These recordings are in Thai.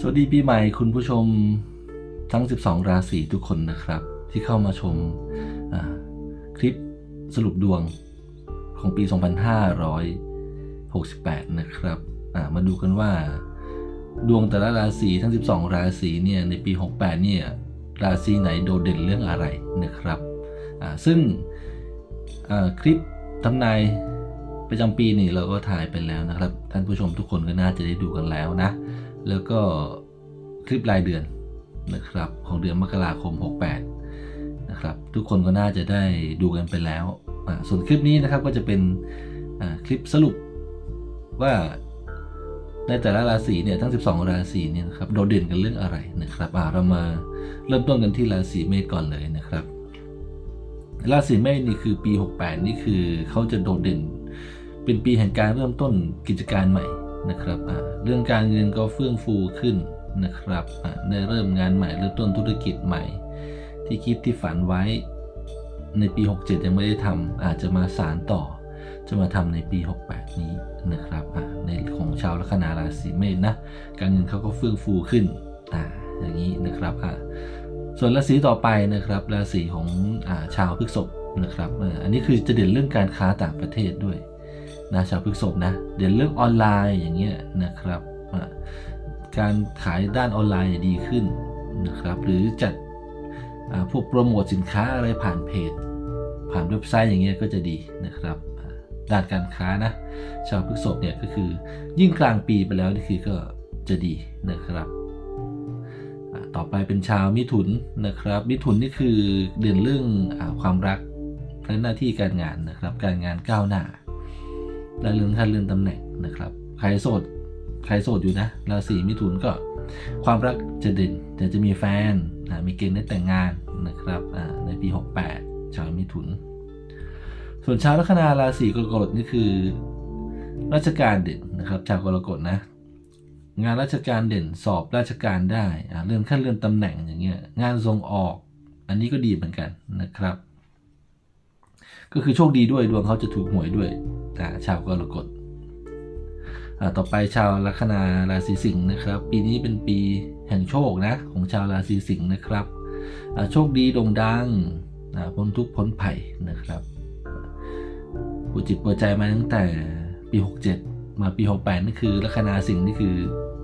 สวัสดีปีใหม่คุณผู้ชมทั้ง 12 ราศีทุกคนนะครับ ที่เข้ามาชมคลิปสรุปดวงของปี 2568 นะครับมาดูกันว่า ดวงแต่ละราศีทั้ง 12 ราศีเนี่ยในปี 68 เนี่ยราศีไหนโดดเด่นเรื่องอะไรนะครับซึ่งคลิปทำนายประจำปีนี่เราก็ถ่ายไปแล้วนะครับ ท่านผู้ชมทุกคนก็น่าจะได้ดูกันแล้วนะ แล้วก็คลิปรายเดือนนะครับของเดือนมกราคม 68 นะครับทุกคนก็น่าจะได้ดูกันไปแล้ว ส่วนคลิปนี้นะครับก็จะเป็นคลิปสรุปว่าในแต่ละราศีเนี่ยทั้ง 12 ราศีเนี่ยนะครับโดดเด่นกันเรื่องอะไรนะครับเรามาเริ่มต้นกันที่ราศีเมษก่อนเลยนะครับ ราศีเมษนี่คือปี 68 นี่คือเขาจะโดดเด่น เป็นปีแห่งการเริ่มต้นกิจการใหม่ นะครับเรื่องการเงินก็เฟื่องฟูขึ้นนะครับได้เริ่มงานใหม่เริ่มต้นธุรกิจใหม่ ที่คิดที่ฝันไว้ ในปี 67 ยังไม่ได้ทำอาจจะมาสารต่อ จะมาทำในปี 68 นี้นะครับในของชาวลัคนาราศีเมษนะการเงินเขาก็เฟื่องฟูขึ้นอ่าอย่างนี้นะครับอ่าส่วนราศีต่อไปนะครับราศีของอาชาวพฤษภนะครับอันนี้คือจะเด่นเรื่องการค้าต่างประเทศด้วย นะชาวพฤษภนะเดี๋ยวเรื่องออนไลน์อย่างเงี้ยนะครับ การขายด้านออนไลน์ดีขึ้นนะครับหรือจัดพวกโปรโมทสินค้าอะไรผ่านเพจ ผ่านเว็บไซต์อย่างเงี้ยก็จะดีนะครับด้านการค้านะชาวพฤษภเนี่ยก็คือยิ่งกลางปีไปแล้วนี่คือก็จะดีนะครับต่อไปเป็นชาวมิถุนนะครับ มิถุนนี่คือเด่นเรื่องอความรักและหน้าที่การงานนะครับ การงานก้าวหน้า และเรื่องขั้นเลื่อนตำแหน่งนะครับใครโสดใครโสดอยู่นะราศีมิถุนก็ความรักจะเด่นแต่จะมีแฟนอ่ามีเกณฑ์ได้แต่งงานนะครับอ่าในปี 68 ชาวมิถุน ส่วนชาวลัคนาราศีกรกฎนี่คือ ราชการเด่นนะครับ ชาวกรกฎนะ งานราชการเด่นสอบราชการได้เลื่อนขั้นเลื่อนตำแหน่งอย่างเงี้ยงานส่งออก อันนี้ก็ดีเหมือนกันนะครับ ก็คือโชคดีด้วยดวงเขาจะถูกหวยด้วยอ่าชาวกรกฎต่อไปชาวลัคนาราศีสิงห์นะครับ ปีนี้เป็นปีแห่งโชคนะของชาวราศีสิงห์นะครับโชคดีโด่งดังพ้นทุกพ้นภัยนะครับปูจิตปวดใจมาตั้งแต่ปี 67 มาปี 68 นี่คือลัคนาสิงห์นี่คือ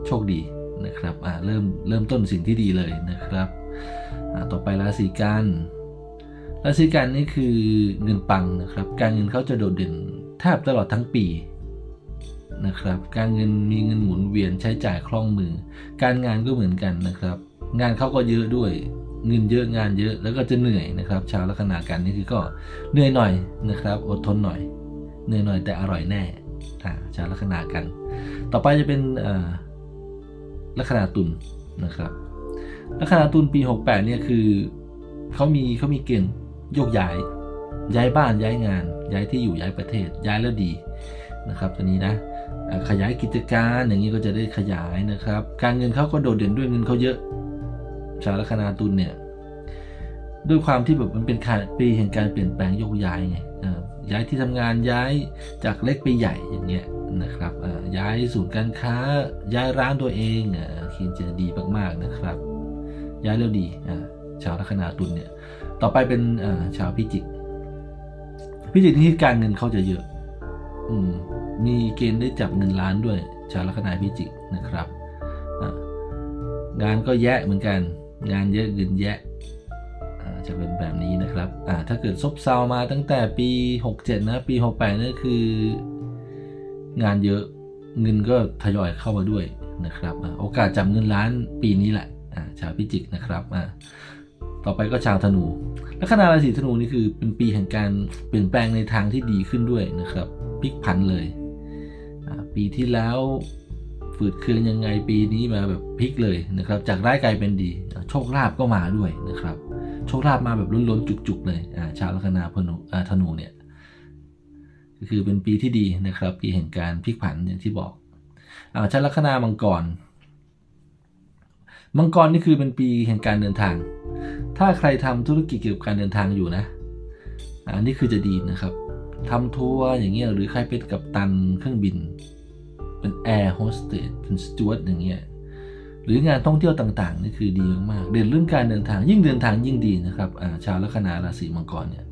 โชคดีนะครับเริ่มเริ่มต้นสิ่งที่ดีเลยนะครับต่อไปราศีกัน ราศีกันนี่คือเงินปังนะครับ การเงินเขาจะโดดเด่นแทบตลอดทั้งปีนะครับ การเงินมีเงินหมุนเวียนใช้จ่ายคล่องมือ การงานก็เหมือนกันนะครับ งานเขาก็เยอะด้วยเงินเยอะงานเยอะแล้วก็จะเหนื่อยนะครับชาวลัคนากันนี่คือก็เหนื่อยหน่อยนะครับ อดทนหน่อยเหนื่อยหน่อยแต่อร่อยแน่ชาวลัคนากัน ต่อไปจะเป็นลัคนาตุลนะครับลัคนาตุลปี 68เนี่ยคือเขามีเขามีเกณฑ์ โยกย้าย ย้ายบ้านย้ายงาน ย้ายที่อยู่ย้ายประเทศ ย้ายแล้วดีนะครับตัวนี้นะขยายกิจการอย่างนี้ก็จะได้ขยายนะครับ การเงินเขาก็โดดเด่นด้วยเงินเขาเยอะชาลคนาตุลเนี่ยด้วยความที่แบบมันเป็นปีแห่งการเปลี่ยนแปลงโยกย้ายไงย้ายที่ทำงานย้ายจากเล็กไปใหญ่อย่างเงี้ยนะครับย้ายศูนย์การค้าย้ายร้านตัวเองอ่าคินจะดีมากๆนะครับ ย้ายแล้วดีอ่า ชาวลัคนาตุลเนี่ย ต่อไปเป็นชาวพิจิก พิจิกนี่การเงินเขาจะเยอะ อืม มีเกณฑ์ได้จับเงินล้านด้วย ชาวลัคนาพิจิกนะครับ งานก็แยะเหมือนกัน งานเยอะเงินแยะอ่จะเป็นแบบนี้นะครับ ถ้าเกิดซบเซามาตั้งแต่ปี 67 นะ ปี 68นั่นคือ งานเยอะ เงินก็ทยอยเข้ามาด้วยนะครับ โอกาสจับเงินล้านปีนี้แหละชาวพิจิกนะครับ ต่อไปก็ชาวธนูลัคนาราศีธนูนี่คือเป็นปีแห่งการเปลี่ยนแปลงในทางที่ดีขึ้นด้วยนะครับพลิกผันเลย ปีที่แล้วฝืดเคืองยังไงปีนี้มาแบบพลิกเลยนะครับ จากร้ายกลายเป็นดี โชคลาภก็มาด้วยนะครับ โชคลาภมาแบบล้นๆจุกๆเลยชาวลัคนาพนูอ่าธนูเนี่ยก็คือเป็นปีที่ดีนะครับ ปีแห่งการพลิกผันอย่างที่บอกอชาวลัคนามังกร มังกรนี่คือเป็นปีแห่งการเดินทาง ถ้าใครทำธุรกิจเกี่ยวกับการเดินทางอยู่นะอันนี้คือจะดีนะครับทำทัวร์อย่างเงี้ยหรือใครเป็นกัปตันเครื่องบิน เป็นแอร์โฮสเตสเป็นสจวตอย่างเงี้ยหรืองานท่องเที่ยวต่างๆนี่คือดีมากๆเด่นเรื่องการเดินทางยิ่งเดินทางยิ่งดีนะครับาชาวลัคนาราศีมังกรเนี่ย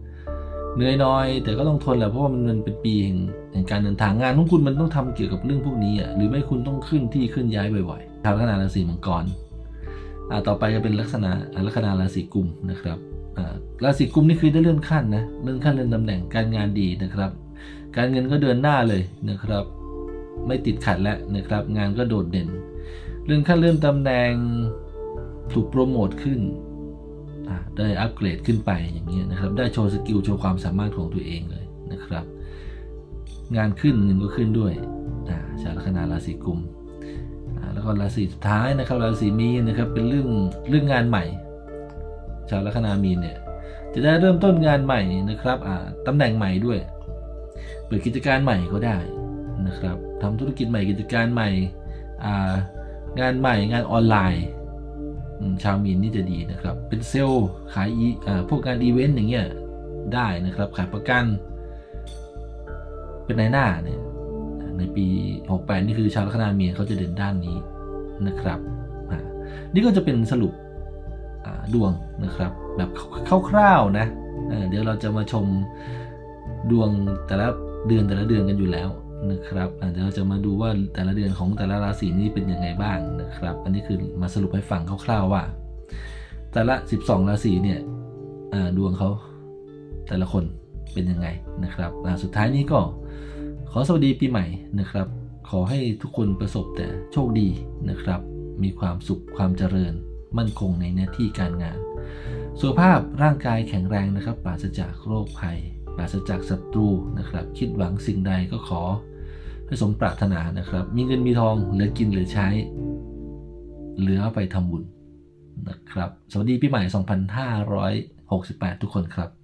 เหนื่อยน้อย แต่ก็ต้องทนแหละเพราะว่ามันเป็นปีแห่งแห่งการเดินทางงานของคุณมันต้องทำเกี่ยวกับเรื่องพวกนี้อะหรือไม่คุณต้องขึ้นที่ขึ้นย้ายบ่อยๆชาวลัคนาราศีมังกร ต่อไปจะเป็นลักษณะลัคนาราศีกุมนะครับราศีกุมนี่คือได้เลื่อนขั้นนะเลื่อนขั้นเลื่อนตำแหน่งการงานดีนะครับ การเงินก็เดินหน้าเลยนะครับ ไม่ติดขัดแล้วนะครับ งานก็โดดเด่น เลื่อนขั้นเลื่อนตำแหน่งถูกโปรโมทขึ้นได้อัปเกรดขึ้นไปอย่างเงี้ยนะครับ ได้โชว์สกิลโชว์ความสามารถของตัวเองเลยนะครับ งานขึ้นเงินก็ขึ้นด้วยชาวลัคนาราศีกุม ก็ราศีสุดท้ายนะครับราศีมีนนะครับเป็นเรื่องเรื่องงานใหม่ ชาวลัคนามีนเนี่ยจะได้เริ่มต้นงานใหม่นะครับอ่าตำแหน่งใหม่ด้วยเปิดกิจการใหม่ก็ได้นะครับทำธุรกิจใหม่กิจการใหม่อ่างานใหม่งานออนไลน์ชาวมีนนี่จะดีนะครับ เป็นเซลล์ขายอีพวกงานอีเวนต์อย่างเงี้ยได้นะครับขายประกัน เป็นนายหน้าเนี่ยในปี 68 นี่คือชาวลัคนามีนเขาจะเด่นด้านนี้ นะครับนี่ก็จะเป็นสรุปดวงนะครับ แบบคร่าวๆนะเเดี๋ยวเราจะมาชมดวงแต่ละเดือนแต่ละเดือนกันอยู่แล้วนะครับเดี๋ยวเราจะมาดูว่าแต่ละเดือนของแต่ละราศีนี้เป็นยังไงบ้างนะครับ อันนี้คือมาสรุปให้ฟังคร่าวๆว่า แต่ละ 12 ราศีเนี่ยดวงเขาแต่ละคนเป็นยังไงนะครับสุดท้ายนี้ก็ขอสวัสดีปีใหม่นะครับ ขอให้ทุกคนประสบแต่โชคดีนะครับ มีความสุขความเจริญ มั่นคงในหน้าที่การงาน สุขภาพร่างกายแข็งแรงนะครับ ปราศจากโรคภัย ปราศจากศัตรูนะครับ คิดหวังสิ่งใดก็ขอให้สมปรารถนานะครับ มีเงินมีทองเหลือกินเหลือใช้ เหลือไปทำบุญนะครับ สวัสดีปีใหม่ 2568 ทุกคนครับ